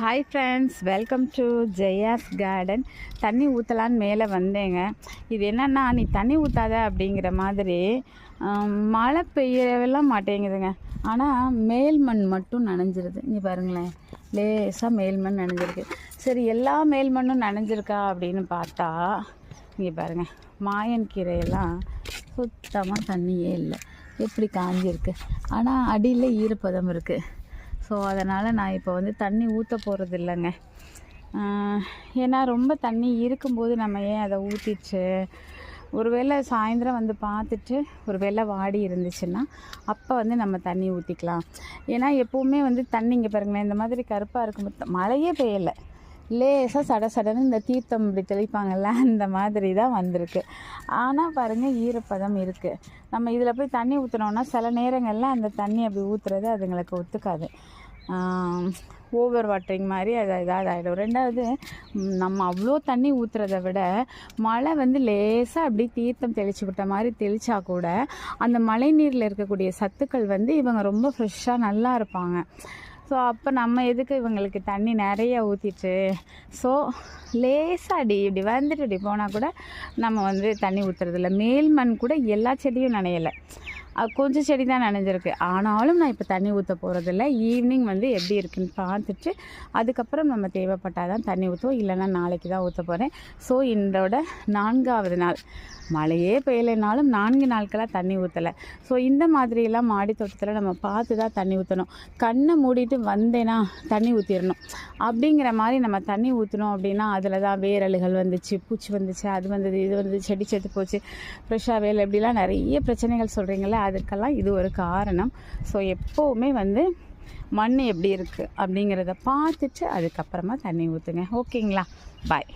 Hi friends welcome to Jaya's garden தண்ணி ஊற்றலான்னு மேலே வந்தேங்க. இது என்னென்னா நீ தண்ணி ஊற்றாத அப்படிங்கிற மாதிரி மழை பெய்யவெல்லாம் மாட்டேங்குதுங்க. ஆனால் மேல் மண் மட்டும் நனைஞ்சிருது. இங்கே பாருங்களேன். லேசாக மேல் மண் நனைஞ்சிருக்கு. சரி எல்லா மேல் மண்ணும் நனைஞ்சிருக்கா அப்படின்னு பார்த்தா இங்கே பாருங்க. மாயன் கீரையெல்லாம் சுத்தமாக தண்ணியே இல்லை. எப்படி காஞ்சிருக்கு? ஆனால் அடியில் ஈரப்பதம் இருக்குது ஸோ அதனால் நான் இப்போ வந்து தண்ணி ஊற்ற போகிறது இல்லைங்க. ஏன்னா ரொம்ப தண்ணி இருக்கும்போது நம்ம ஏன் அதை ஊற்றிச்சு ஒருவேளை சாயந்தரம் வந்து பார்த்துட்டு ஒரு வேளை வாடி இருந்துச்சுன்னா அப்போ வந்து நம்ம தண்ணி ஊற்றிக்கலாம் ஏன்னா எப்போவுமே வந்து தண்ணி இங்கே பாருங்களேன் இந்த மாதிரி கருப்பாக இருக்கும் மழையே பெய்யலை. லேசாக சட சடன்னு இந்த தீர்த்தம் இப்படி தெளிப்பாங்கல்ல அந்த மாதிரி தான் வந்திருக்கு. ஆனால் பாருங்கள் ஈரப்பதம் இருக்குது நம்ம இதில் போய் தண்ணி ஊற்றுனோன்னா சில நேரங்களில் அந்த தண்ணி அப்படி ஊற்றுறது அதுங்களுக்கு ஒத்துக்காது. ஓவர் வாட்டரிங் மாதிரி அது இதாக ஆகிடும் ரெண்டாவது நம்ம அவ்வளோ தண்ணி ஊற்றுறத விட மழை வந்து லேசாக அப்படி தீர்த்தம் தெளிச்சு விட்ட மாதிரி தெளித்தா கூட அந்த மழை நீரில் இருக்கக்கூடிய சத்துக்கள் வந்து இவங்க ரொம்ப ஃப்ரெஷ்ஷாக நல்லா இருப்பாங்க. ஸோ அப்போ நம்ம எதுக்கு இவங்களுக்கு தண்ணி நிறைய ஊற்றிட்டு ஸோ லேசாக அடி இப்படி வந்துட்டு இப்படி போனால் கூட நம்ம வந்து தண்ணி ஊற்றுறதில்ல மேல் மண் கூட எல்லா செடியும் நனையலை. கொஞ்சம் செடி தான் நனைஞ்சிருக்கு. ஆனாலும் நான் இப்போ தண்ணி ஊற்ற போகிறதில்ல ஈவினிங் வந்து எப்படி இருக்குன்னு பார்த்துட்டு அதுக்கப்புறம் நம்ம தேவைப்பட்டால் தான் தண்ணி ஊற்றுவோம் இல்லைன்னா நாளைக்கு தான் ஊற்ற போகிறேன் ஸோ இதோட நான்காவது நாள். மழையே பெய்யலைனாலும் நான்கு நாட்களாக தண்ணி ஊற்றலை ஸோ இந்த மாதிரியெல்லாம் மாடி தோட்டத்தில் நம்ம பார்த்து தான் தண்ணி ஊற்றணும் கண்ணை மூடிட்டு வந்தேன்னா தண்ணி ஊற்றிடணும் அப்படிங்கிற மாதிரி நம்ம தண்ணி ஊற்றணும் அப்படின்னா அதில் தான் வேரலுகள் வந்துச்சு பூச்சி வந்துச்சு அது வந்தது இது வந்து செடி செத்து போச்சு ஃப்ரெஷ்ஷாக வேலை இப்படிலாம் நிறைய பிரச்சனைகள் சொல்கிறீங்களே அதற்கெல்லாம் இது ஒரு காரணம். ஸோ எப்போவுமே வந்து மண் எப்படி இருக்குது அப்படிங்கிறத பார்த்துட்டு அதுக்கப்புறமா தண்ணி ஊற்றுங்க ஓகேங்களா பாய்